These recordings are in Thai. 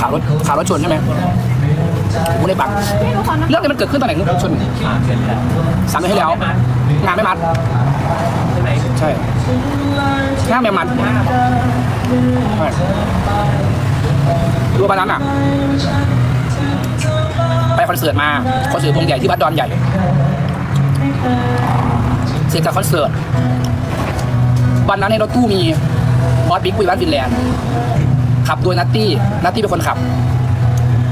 ข่าวรถข่าวรถชนใช่ไหมผมไม่ได้ปังไม่รู้ความนะเรื่องนี้มันเกิดขึ้นตอนไหนรถชนผ่านเสร็จแล้วสามเดือนที่แล้ว งานไม่มัดใช่ไหมใช่งานไม่มัดใช่ดูวันนั้นอะไปคอนเสิร์ตมาคอนเสิร์ตวงใหญ่ที่วัดดอนใหญ่เสร็จจากคอนเสิร์ตวันนั้นในรถตู้มีบอสบิ๊กคุยวัดฟินแลนด์ ขับโดยนัตตี้นัตตี้เป็นคนขับ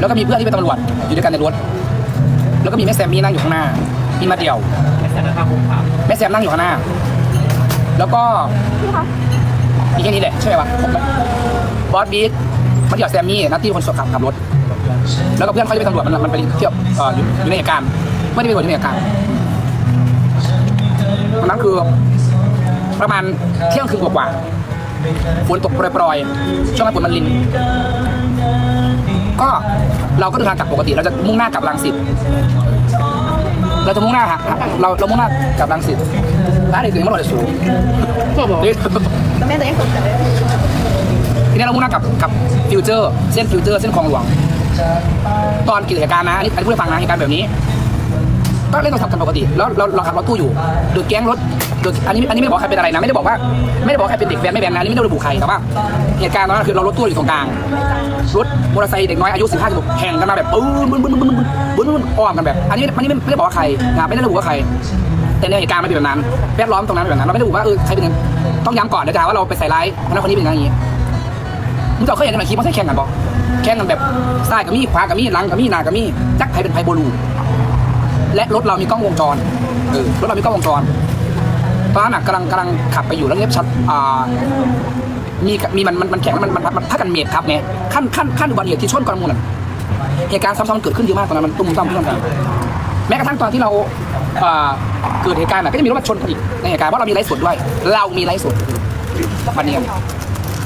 แล้วก็มีเพื่อนที่เป็นตำรวจอยู่ด้วยกันในรถ แล้วก็มีแม่แซมมี่นั่งอยู่ข้างหน้ามีมาเดี่ยวไม่ใช่นะครับผมครับแม่แซมนั่งอยู่ข้างหน้า แล้วก็พี่คะมีแค่นี้แหละใช่ไหมวะผมบอสบิ๊กมาเดี่ยวแซมมี่นัตตี้คนขับขับรถ แล้วก็เพื่อนเขาจะเป็นตำรวจมันมันไปเที่ยวเอ่ออยู่อยู่ในเหตุการณ์ไม่ได้เป็นคนอยู่ในเหตุการณ์วันนั้นคือประมาณเที่ยงคืนกว่าๆ ฝนตกโปรยๆช่วงนั้นฝนมันลิน ก็เราก็เดินทางกลับปกติ เราจะมุ่งหน้ากลับรังสิตเราจะมุ่งหน้าฮะเราเรามุ่งหน้ากลับรังสิตร้านไหนถึงไม่รอดสูงนี่แต่แม่จะยังตกใจเลยทีนี้เรามุ่งหน้ากลับกับฟิวเจอร์ เส้นฟิวเจอร์ เส้นคลองหลวง ตอนเกิดเหตุการณ์นะอันนี้อันนี้พูดให้ฟังนะเหตุการณ์แบบนี้ ก็เล่นโทรศัพท์กันปกติแล้วเราเราขับรถตู้อยู่โดยแก๊งรถโดยอันนี้อันนี้ไม่บอกใครเป็นอะไรนะไม่ได้บอกว่าไม่ได้บอกใครเป็นเด็กแว้นไม่แว้นนะอันนี้ไม่ได้ระบุใครแต่ว่าเหตุการณ์ตอนนั้นคือเรารถตู้อยู่ตรงกลางรถมอเตอร์ไซค์เด็กน้อยอายุ15 16แข่งกันมาแบบปื้นบึ้นบึ้นบึ้นบึ้นบึ้นบึ้นอ้อมกันแบบ อันนี้อันนี้ไม่ได้บอกว่าใครนะไม่ได้ระบุว่าใคร แต่ในเหตุการณ์มันเป็นแบบนั้นแวดล้อมตรงนั้นเป็นแบบนั้นเราไม่ได้ระบุว่าเออใครเป็นต้องย้ำก่อนนะจ๊ะว่าเราไปใส่ร้ายคนนั้นคนนี้เป็นอย่างนี้มึงจะเคยเห็นกันคลิปมันใช่แข่งกันบอกแข่งกันแบบซ้ายกับมีขวากับมีหลังกับมีหน้ากับมีจักใครเป็นไพโบลู และรถเรามีกล้องวงจรเออรถเรามีกล้องวงจรตอนนั้นน่ะกำลังกำลังขับไปอยู่แล้วเงียบชัดอ่ามีมีมันมันมันแข่งมันมันมันมันถ้ากันเมดครับเนี่ยขั้นขั้นขั้นอุบัติเหตุที่ชนกรมูลน่ะเหตุการณ์ซ้ำๆเกิดขึ้นเยอะมากตอนนั้นมันตุ้มตั้มตุ้มตั้มแม้กระทั่งตอนที่เราอ่าเกิดเหตุการณ์ก็จะมีรถมาชนกันอีกในเหตุการณ์เพราะเรามีไลฟ์สดด้วย เรามีไลฟ์สดวันนี้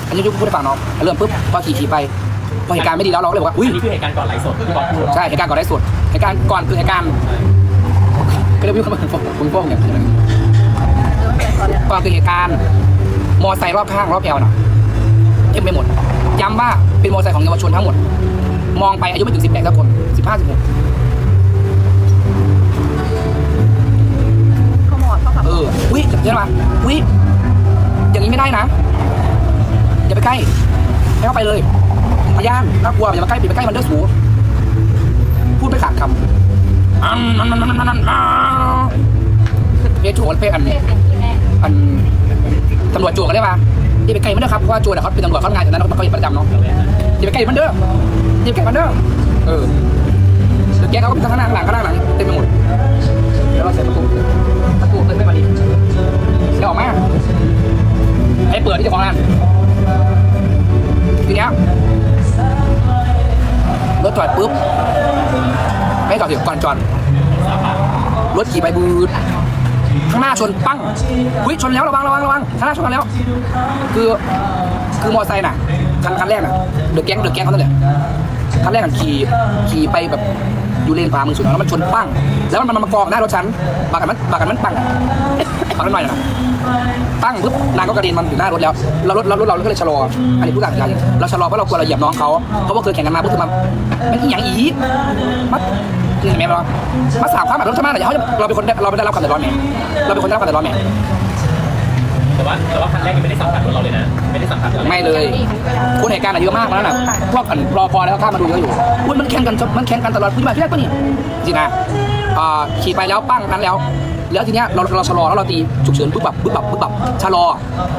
อันนี้ยุคพูดให้ฟังเนาะเริ่มปุ๊บพอขี่ขี่ไป พอเหตุการณ์ไม่ดีแล้วเราก็เลยบอกว่าอุ้ยอันนี้คือเหตุการณ์ก่อนไลฟ์สดที่บอกพูดใช่เหตุการณ์ก่อนได้สุดเหตุการณ์ก่อนคือเหตุการณ์ก็เลยวิ่งเข้ามาคุณพ่อเนี่ยก่อนคือเหตุการณ์มอไซค์รอบข้างรอบแอวน่ะเต็มไปหมดย้ำว่าเป็นมอไซค์ของเยาวชนทั้งหมด มองไปอายุไม่ถึงสิบแปดสักคนสิบห้าสิบหกเขาหมอดเขาขับเออวิใช่ไหมวิอย่างนี้ไม่ได้นะอย่าไปใกล้ให้เข้าไปเลย พยานน่ากลัวอย่ามาใกล้ปิดไปใกล้มันเด้อสูพูดไม่ขาดคำอันนั้นนั้นนั้นนั้นเพจโฉนเพจอันเรียกเป็นที่แม่อันตำรวจโจกันได้ปะอย่าไปใกล้มันเด้อครับเพราะว่าโจเนี่ยเขาเป็นตำรวจเขาทำงานอยู่นั้นเขาเขาอยู่ประจำเนาะอย่าไปใกล้มันเด้ออย่าไปใกล้มันเด้อเออเดี๋ยวแกเขาก็เป็นข้างหน้าข้างหลังข้างหน้าข้างหลังเต็มไปหมดเดี๋ยวเราใส่ประตูประตูเปิดไม่มาดีเดี๋ยวออกมาให้เปิดที่เจ้าของร้านทีเนี้ย รถจอดปุ๊บ ไม่จอดเดี๋ยงก่อนจอดรถขี่ไปบูดข้างหน้าชนปั้งหุ้ยชนแล้วระวังระวังระวังข้างหน้าชนกันแล้ว คือคือมอไซค์น่ะคันคันแรกน่ะเดือดแก๊งเดือดแก๊งเขานั่นแหละคันแรกน่ะขี่ขี่ไปแบบ อยู่เลนขวามือสุดแล้วมันชนปั้งแล้วมันมันมากองหน้ารถฉันบากกันมันบากกันมันปั้งบากกันหน่อยนะปั้งปุ๊บนางก็กระเด็นมันอยู่หน้ารถแล้วเรารถเรารถเราก็เลยชะลออันนี้ผู้การการเราชะลอเพราะเรากลัวเราเหยียบน้องเขาเพราะว่าเคยแข่งกันมาปุ๊บคือมันมันอีหยังอีมัดนี่เห็นไหมเรามาสามครั้งแบบรถชนมาหน่อยเขาจะเราเป็นคนเราไม่ได้รับความเดือดร้อนไหมเราเป็นคนได้รับความเดือดร้อนไหม แต่ว่าแต่ว่าคันแรกยังไม่ได้สัมผัสรถเราเลยนะ ไม่ได้สัมผัสอะไรไม่เลย คนเหตุการณ์อะเยอะมากแล้วน่ะพวกอันรอพอแล้วข้ามมาดูเยอะอยู่อุ้ยมันแข่งกันจนมันแข่งกันตลอดคุณมาที่แรกปะเนี่ยจริงนะอ่าขี่ไปแล้วปั้งนั้นแล้ว แล้วทีเนี้ยเราเราชะลอแล้วเราตีฉุกเฉินปุ๊บแบบปุ๊บแบบปุ๊บแบบชะลอ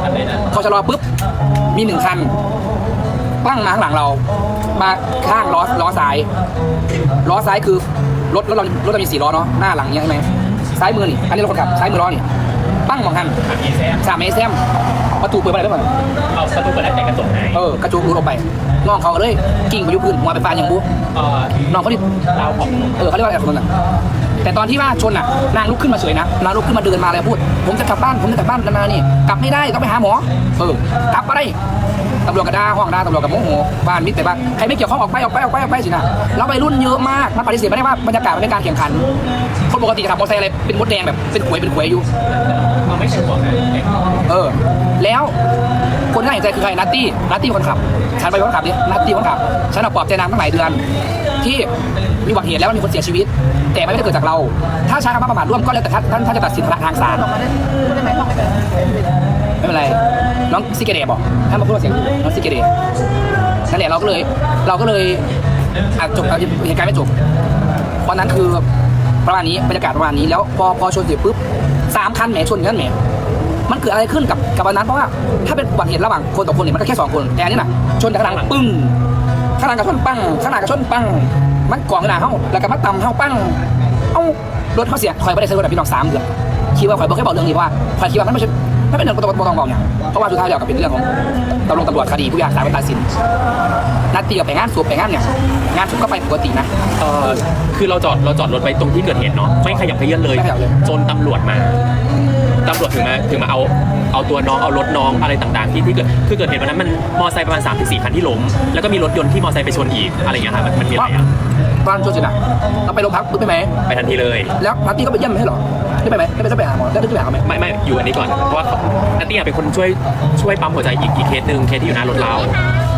คันไหนนะพอชะลอปุ๊บมีหนึ่งคันปั้งมาข้างหลังเรา มาข้างล้อล้อซ้ายล้อซ้ายคือรถรถเรารถเรามีสี่ล้อเนาะหน้าหลังเนี่ยใช่ไหมซ้ายมือนี่อันนี้เราคนขับซ้ายมือล้อนี่ ปั้งมองคันขับเอแซมสามเมตรแซมประตูเปิดไปได้ไหมเอาประตูเปิดได้แต่กระจกหายเออ กระจุกรูดออกไปน้องเขาก็เลยกิ่งไปอยุพื้นหัวไปฟาดอย่างบูเอ่อน้องเขาดิเราของเออเขาเรียกว่าอะไรคนนั้นน่ะแต่ตอนที่ว่าชนอะนางลุกขึ้นมาเฉยนะนางลุกขึ้นมาเดินมาเลยพูด ผมจะกลับบ้านผมจะกลับบ้านกันนานี่กลับไม่ได้ต้องไปหาหมอเออกลับมาได้ตำรวจก็ด่าห้องด่าตำรวจกับโมโหบ้านมิตรแต่บ้านใครไม่เกี่ยวข้องออกไปออกไปออกไปออกไปสินะแล้ววัยรุ่นเยอะมากมันปฏิเสธไม่ได้ว่าบรรยากาศมันเป็นการแข่งขัน คนปกติขับมอเตอร์ไซค์อะไรเป็นมดแดงแบบเป็นขวยเป็นขวยอยู่เราไม่ใช่ห่วงนะเออ แล้วคนที่น่าเห็นใจคือใครนัตตี้นัตตี้คนขับ ฉันไปคนขับดินัตตี้คนขับ ฉันเอาปลอบใจนางตั้งหลายเดือน ที่มีอุบัติเหตุแล้วมีคนเสียชีวิต แต่ไม่ได้เกิดจากเรา ถ้าใช้คำว่าประมาทร่วมก็แล้วแต่ท่านท่านท่านจะตัดสินทางศาลบอกมาได้พูดได้ไหมท่องไปเลยไม่เป็นไร น้องซิกเกเดบอกท่านมาพูดว่าเสียงน้องซิกเกเดนั่นแหละเราก็เลย เราก็เลยอะจบเอาเหตุการณ์ไม่จบวันนั้นคือ ประมาณนี้บรรยากาศประมาณนี้แล้วพอพอชนเสร็จปุ๊บสามคันแหมชนกันแหมมันเกิดอะไรขึ้นกับกับวันนั้นเพราะว่าถ้าเป็นอุบัติเหตุระหว่างคนต่อคนเนี่ยมันก็แค่สองคนแต่อันนี้น่ะชนจากข้างหลังปึ้งข้างหลังกับชนปั้งข้างหน้ากับชนปั้งมันก่องหน้าเฮาแล้วก็มาตำเฮาปั้งเอ้ารถเขาเสียคอยไม่ได้ซื้รถแบบพี่น้องสามเดือนคิดว่าคอยบอกแค่บอกเรื่องนี้เพราะว่าคอยคิดว่ามันไม่ใช่ ไม่เป็นเรื่องตต้องบอกอย่างเพราะว่าสุดท้ายแล้วก็เป็นเรื่องของตำรวจตำรวจคดีผู้ยากสารเป็นตัดสินนัดตีกับไปงานสูบไปงานเนี่ยงานสูบก็ไปปกตินะ เออคือเราจอดเราจอดรถไปตรงที่เกิดเหตุเนาะไม่ขยับเขยื่อนเลย ไม่ขยับเลย จนตำรวจมาตำรวจถึงมาถึงมาเอาเอาตัวน้องเอารถน้องอะไรต่างๆที่ที่เกิดคือเกิดเหตุวันนั้นมันมอไซค์ประมาณ3ามถึงสี่คันที่ล้มแล้วก็มีรถยนต์ที่มอไซค์ไปชนอีกอะไรอย่างเงี้ยครับมันมันมีอะไรอะตอนชนเสร็จอะเราไปโรงพักปุ๊บไปไหมไปทันทีเลย แล้วนัดตีก็ไปเยี่ยมไม่ใช่เหรอ ได้ไปไหมได้ไปได้ไปหาหมอได้ไปหาเขาไหมไม่ไม่อยู่อันนี้ก่อนเพราะว่านัตตี้เป็นคนช่วยช่วยปั๊มหัวใจอีกอีกเคสหนึ่งเคสที่อยู่หน้ารถเรา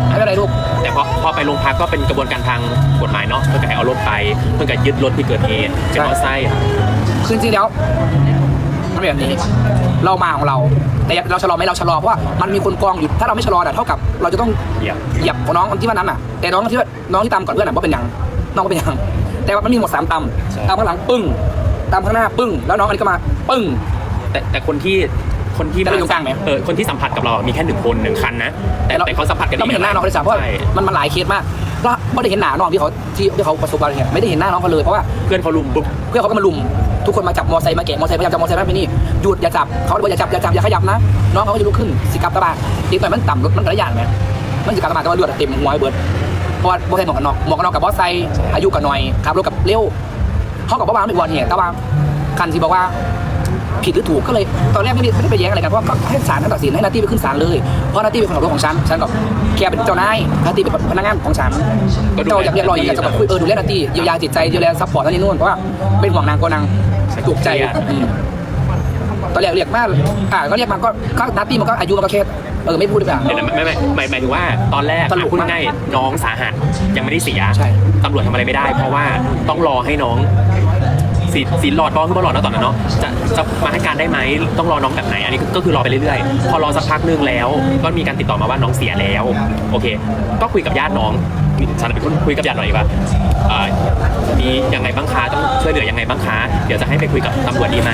ไม่เป็นไรลูกแต่พอพอไปโรงพักก็เป็นกระบวนการทางกฎหมายเนาะเพื่อจะให้เอารถไปเพื่อจะยึดรถที่เกิดเหตุเป็นมอไซค์อะคือจริงๆแล้วมันเป็นแบบนี้ เรามาของเรา แต่เราชะลอไหมเราชะลอเพราะว่ามันมีคนกองอยู่ถ้าเราไม่ชะลอเนี่ยเท่ากับเราจะต้องเหยียบเหยียบของน้องที่ว่านั้นน่ะแต่น้องที่ว่าน้องที่ตามก่อนเพื่อนน่ะว่าเป็นหยังน้องก็เป็นหยังแต่ว่ามันมีหมดสามตำตามข้างหลังปึ้ง ตามข้างหน้าปึ้ง แล้วน้องอันนี้ก็มาปึ้ง แต่แต่คนที่คนที่แต่เราอยู่กลางไหม เออคนที่สัมผัสกับเรามีแค่หนึ่งคนหนึ่งคันนะแต่แต่เขาสัมผัสกันเราไม่เห็นหน้าน้องเขาเลยจ้ะเพราะว่าใช่มันมันหลายเคสมากแล้วไม่ได้เห็นหน้าน้องที่เขาที่ที่เขาประสบอุบัติเหตุไม่ได้เห็นหน้าน้องเขาเลยเพราะว่าเพื่อนเขาลุมปุ๊บเพื่อนเขาก็มาลุมทุกคนมาจับมอไซค์มาแกะมอไซค์พยายามจับมอไซค์มาไปนี่หยุดอย่าจับเขาบอกอย่าจับอย่าจับอย่าขยับนะน้องเขาก็จะลุกขึ้นสิกลับตะบานอีกหน่อยมันต่ำรถมันกระยานไหมมันสิกลับตะบานแต่ว่าเลือดเต็มหัวไอ้เบิร์ดเพราะว่าบอไซค์หมวกกันน็อกหมวกกันน็อกกับมอไซค์อายุกับหน่อยขับรถกับเร็ว เขากับว่ามันเป็นอุบัติเหตุแต่ว่าคันที่บอกว่าผิดหรือถูกก็เลยตอนแรกไม่ได้ไม่ได้ไปแย้งอะไรกันเพราะว่าก็ให้ศาลท่านตัดสินให้นาตี้ไปขึ้นศาลเลยเพราะนาตี้เป็นคนขับรถของฉันฉันก็แค่เป็นเจ้านายนาตี้เป็นพนักงานของฉันก็ดูเจ้าอยากเรียกร้องอยากจะแบบคุยเออดูแลนาตี้เยียวยาจิตใจเยียวยาซัพพอร์ตนั่นนี่นู่นเพราะว่าเป็นห่วงนางก็นางถูกใจอืมตอนแรกเรียกมากอ่าก็เรียกมาก็ก็นาตี้มันก็อายุมันก็แค่ เออไม่พูดดีกว่า เดี๋ยวนะไม่ไม่ไม่หมายถึงว่าตอนแรกตลกพูดมากง่ายๆน้องสาหัสยังไม่ได้เสียใช่ ตำรวจทำอะไรไม่ได้ เพราะว่าต้องรอให้น้องสีสีหลอดบอลคือบอลหลอดนะตอนนั้นเนาะจะจะมาให้การได้ไหมต้องรอน้องแบบไหนอันนี้ก็คือรอไปเรื่อยๆ พอรอสักพักหนึงแล้ว ก็มีการติดต่อมาว่าน้องเสียแล้ว โอเค ก็คุยกับญาติน้องฉันเป็นคนคุยกับญาติหน่อยว่าเอ่อมียังไงบ้างคะต้องช่วยเหลือยังไงบ้างคะเดี๋ยวจะให้ไปคุยกับตำรวจดีไหม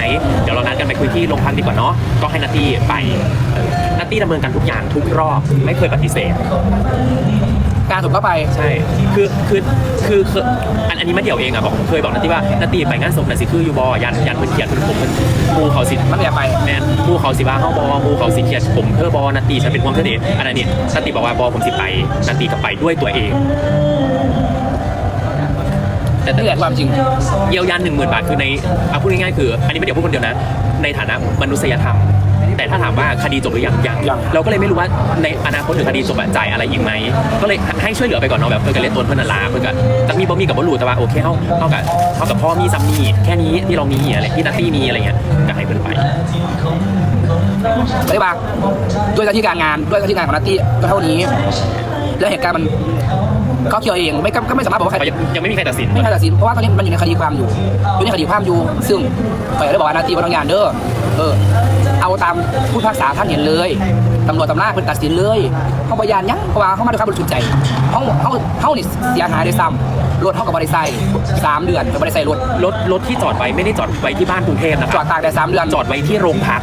คุยที่โรงพักดีกว่าเนาะก็ให้นัตตี้ไปเออนัตตี้ดำเนินการทุกอย่างทุกรอบไม่เคยปฏิเสธ การถูกเข้าไป ใช่ คือ คือ คือคืออัน อันนี้มาเดี่ยวเองอะ บอก เคยบอกนัตตี้ว่า นัตตี้ไปงานศพนันสิ คืออยู่บอยัน ยันเพิ่นเขียนเพิ่นผมเพิ่นมูเขาสิมันไม่อยากไป แมนมูเขาสิว่าเฮาบอมูเขาสิเขียนผมเธอบอนัตตี้ฉันเป็นความเธอเดชอันนั้นนี่นัตตี้บอกว่าบอผมสิไป นัตตี้ก็ไปด้วยตัวเอง แต่นี่แหละความจริงเยียวยาหนึ่งหมื่นบาทคือในเอาพูดง่ายๆคืออันนี้ไม่เดี๋ยวพูดคนเดียวนะ ในฐานะมนุษยธรรม แต่ถ้าถามว่าคดีจบหรือยังยังยัง เราก็เลยไม่รู้ว่าในอนาคตถึงคดีจบอะจ่ายอะไรอีกไหมก็เลยให้ช่วยเหลือไปก่อนเนาะแบบเพื่อกันเล่นต้นเพื่อนนนลาเพื่อกันแต่มีบ่มีกับบรูแต่ว่าโอเคเท่าเท่ากับเท่ากับพ่อมีซัมมีแค่นี้ที่เรามีอะไรที่นัตตี้มีอะไรเงี้ยก็ให้เพื่อนไปไม่ได้บางด้วยหน้าที่การงานด้วยหน้าที่งานของนัตตี้ก็เท่านี้ แล้วเหตุการณ์มัน เขาเกี่ยวเองไม่ก็ก็ไม่สามารถบอกว่าใครยังยังไม่มีใครตัดสิน ไม่มีใครตัดสินเพราะว่าตอนนี้มันอยู่ในคดีความอยู่อยู่ในคดีความอยู่ ซึ่งฝ่ายได้บอกว่านาตีบางอย่างเด้อเออเอาตามผู้พิพากษาท่านเห็นเลย ตำรวจตำรวจเป็นตัดสินเลยเขาพยานยังเพราะว่าเขามาด้วยความบริสุทธิ์ใจเขาเขาเขานี่เสียหายได้ซ้ำรถเขากับบริษัทสามเดือนกับบริษัทรถรถรถที่จอดไว้ไม่ได้จอดไว้ที่บ้านกรุงเทพนะคจรัอบดตากได้สามเดือนจอดไว้ที่โรงพัก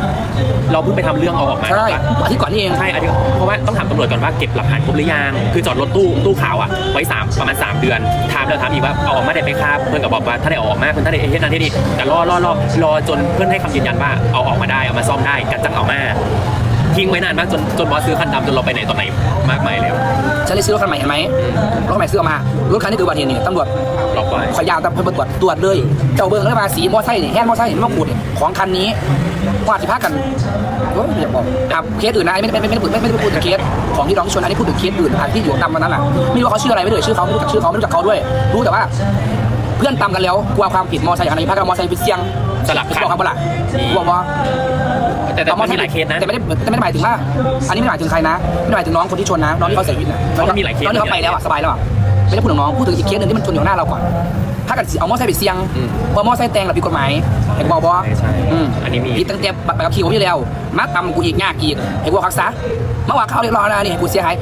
เราเพิ่งไปทำเรื่องเอาออกมาใช่ครับอาทิตย์ก่อนนี่เอง ใช่อันนี้เพราะว่าต้องถามตำรวจก่อนว่าเก็บหลักฐานครบหรือยังคือจอดรถตู้ตู้ขาวอะไว้สามประมาณ3เดือนถามแล้วถามอีกว่าเอาออกมาได้ไหมครับเพื่อนก็บอกว่าถ้าได้เอาออกมาเพื่อนถ้าได้เฮ็ดนั่นที่นี่แต่รอรอรอรอจนเพื่อนให้คำยืนยันว่าเอาออกมาได้เอามาซ่อมได้กันจังเอามา ทิ้งไว้นานมากจนจนบอสซื้อคันดำจนเราไปไหนตอนไหนมากมายแล้ว ฉันเลยซื้อรถคันใหม่เห็นไหมรถคันใหม่ซื้อออกมารถคันนี้คืออุบัติเหตุนี่ตำรวจล็อกไว้ขอยาวตำรวจตรวจตรวจเลย เจ้าเบิ้งแล้วมาสีมอไซค์นี่แฮนด์มอไซค์นี่มาขูดนี่ของคันนี้ว่าสิพากันโอ้ยอย่าบอกครับเคสอื่นนะไม่ไม่ไม่ไม่ได้พูดไม่ไม่ได้พูดถึงเคสของที่น้องชนอันนี้พูดถึงเคสอื่นอะที่อยู่ตำมันนั้นอะไม่รู้ว่าเขาชื่ออะไรไม่รู้ชื่อเขาไม่รู้จักชื่อเขาไม่รู้จักเขาด้วย รู้แต่ว่าเพื่อนตามกันแล้วกลัวความผิดมอไซค์คันนี้พากันเอามอไซค์ไปเสี่ยง สลับคันบอกครับเปล่ามีบอกว่าแต่แต่มันมีหลายเคสนะแต่ไม่ได้แต่ไม่ได้หมายถึงว่า อันนี้ไม่ได้หมายถึงใครนะไม่ได้หมายถึงน้องคนที่ชนนะน้องที่เขาเสียชีวิตนะเพราะมันมีหลายเคสน้องที่เขาไปแล้วอะสบายแล้วอะไม่ได้พูดถึงน้องพูดถึงอีกเคสหนึ่งที่มันชนอยู่ข้างหน้าเราก่อน ถ้าเกิดเอามอไซค์ไปเสี่ยงอืมเพราะมอไซค์แตงเราผิดกฎหมายเห็นบอกบอใช่ใช่อืมอันนี้มีผิดตั้งแต่ใบขับขี่ผมที่แล้วมาตำกูอีกยากอีกเห็นกูคักซะเมื่อวานเขาเรียกร้องนะนี่ให้กูเสียหาย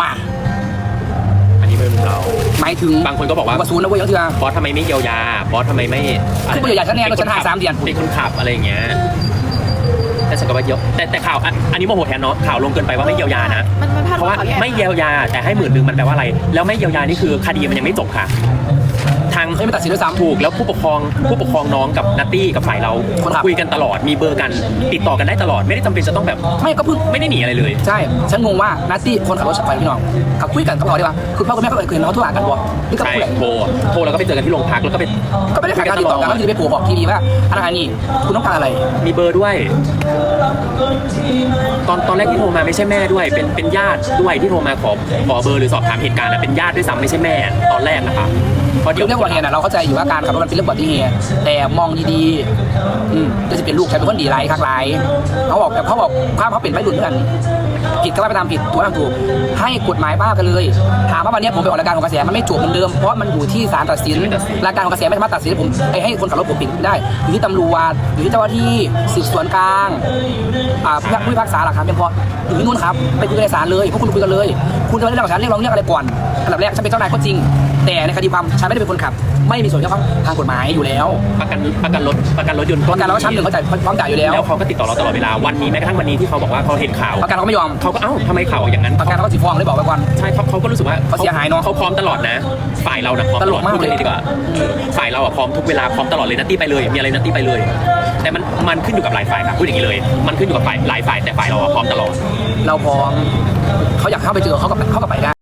มา อันนี้ไม่เป็นเราหมายถึงบางคนก็บอกว่ากระสุนนะเว้ยก็คือบอสทำไมไม่เยียวยาบอสทำไมไม่ะไรคือไม่เยียวยาฉันแน่ก็ฉันหาสามเดือนเป็นคนขับอะไรอย่างเงี้ยแต่ฉันก็ว่าเยอะแต่แต่ข่าวอันอันนี้โมโหแทนเนาะข่าวลงเกินไปว่าไม่เยียวยานะ มันมันพลาดเพราะว่าข่าวแย่ไม่เยียวยาแต่ให้หมื่นหนึ่งมันแปลว่าอะไร แล้วไม่เยียวยานี่คือคดีมันยังไม่จบค่ะ ทางเขายังไม่ตัดสินด้วยซ้ำถูกแล้วผู้ปกครองผู้ปกครองน้องกับนัตตี้กับฝ่ายเราคนขับ คุยกันตลอดมีเบอร์กัน ติดต่อกันได้ตลอดไม่ได้จำเป็นจะต้องแบบไม่ก็เพิ่ง ไม่ได้หนีอะไรเลย ใช่ ฉันงงว่านัตตี้คนขับรถไปพี่น้องขับคุยกันกับเขาดีกว่าคุณพ่อคุณแม่เขาเคยเห็นเขาทุกอย่างกันบ่หรือกับใช่ผู้ใหญ่โทรโทรแล้วก็ไปเจอกันที่โรงพักแล้วก็ไปก็ไม่ได้ขาดการติดต่อกันก็คือไปโผล่บอกทีวีว่าอะไรนี่คุณต้องการอะไร มีเบอร์ด้วย ตอนตอนแรกที่โทรมาไม่ใช่แม่ด้วย เป็นเป็นญาติด้วยที่โทรมาขอขอเบอร์หรือสอบถามเหตุการณ์อะเป็นญาติด้วยซ้ำไม่ใช่แม่ตอนแรกนะคะ เพราะเรื่องอุบัติเหตุน่ะเราเข้าใจอยู่ว่าการขับรถมันเป็นเรื่องอุบัติเหตุแต่มองดีๆอืมจะเป็นลูกใครเป็นคนดีไรคักไรเขาบอกแบบเขาบอกความเขาเป็นไม่หลุดเหมือนกันผิดก็ว่าไปตามผิดถูกก็ตามถูกให้กฎหมายบ้ากันเลย ถามว่าวันนี้ผมไปออกรายการของกระแสมันไม่จบเหมือนเดิมเพราะมันอยู่ที่ศาลตัดสินรายการของกระแสไม่สามารถตัดสินให้ผมให้ให้คนขับรถผมผิดได้อยู่ที่ตำรวจอยู่ที่เจ้าหน้าที่สืบสวนกลางอ่าผู้พิพากษาหลักฐานเพียงพออยู่ที่นู่นครับไปคุยกันในศาลเลยพวกคุณคุยกันเลย คุณจะมาเรียกหลักฐานเรียกร้องเรียกอะไรก่อนอันดับแรกฉันเป็นเจ้านายก็จริง แต่ในคดีความฉันไม่ได้เป็นคนขับ ไม่มีส่วนเกี่ยวข้องทางกฎหมายอยู่แล้วประกันประกันรถประกันรถยนต์ประกันเราก็ชั้นหนึ่งเขาจ่ายพร้อมจ่ายอยู่แล้วแล้วเขาก็ติดต่อเราตลอดเวลาวันนี้แม้กระทั่งวันนี้ที่เขาบอกว่าเขาเห็นข่าวประกันเขาก็ไม่ยอมเขาก็เอ้าทำไมข่าวอย่างนั้นประกันเขาก็สิฟ้องเลยบอกไว้ก่อนใช่เขาเขาก็รู้สึกว่าเขาเสียหายเนอะเขาพร้อมตลอดนะ ฝ่ายเรานะพร้อมตลกมากพูดเลยดีกว่าเออฝ่ายเราอะพร้อมทุกเวลาพร้อมตลอดเลยนัตตี้ไปเลยมีอะไรนัตตี้ไปเลย แต่มันมันขึ้นอยู่กับหลายฝ่ายค่ะพูดอย่างนี้เลย มันขึ้นอยู่กับฝ่ายหลายฝ่ายแต่ฝ่ายเราอะพร้อมตลอด เราพร้อมเขาอยากเข้าไปเจอเขาก็เขาก็ไปได้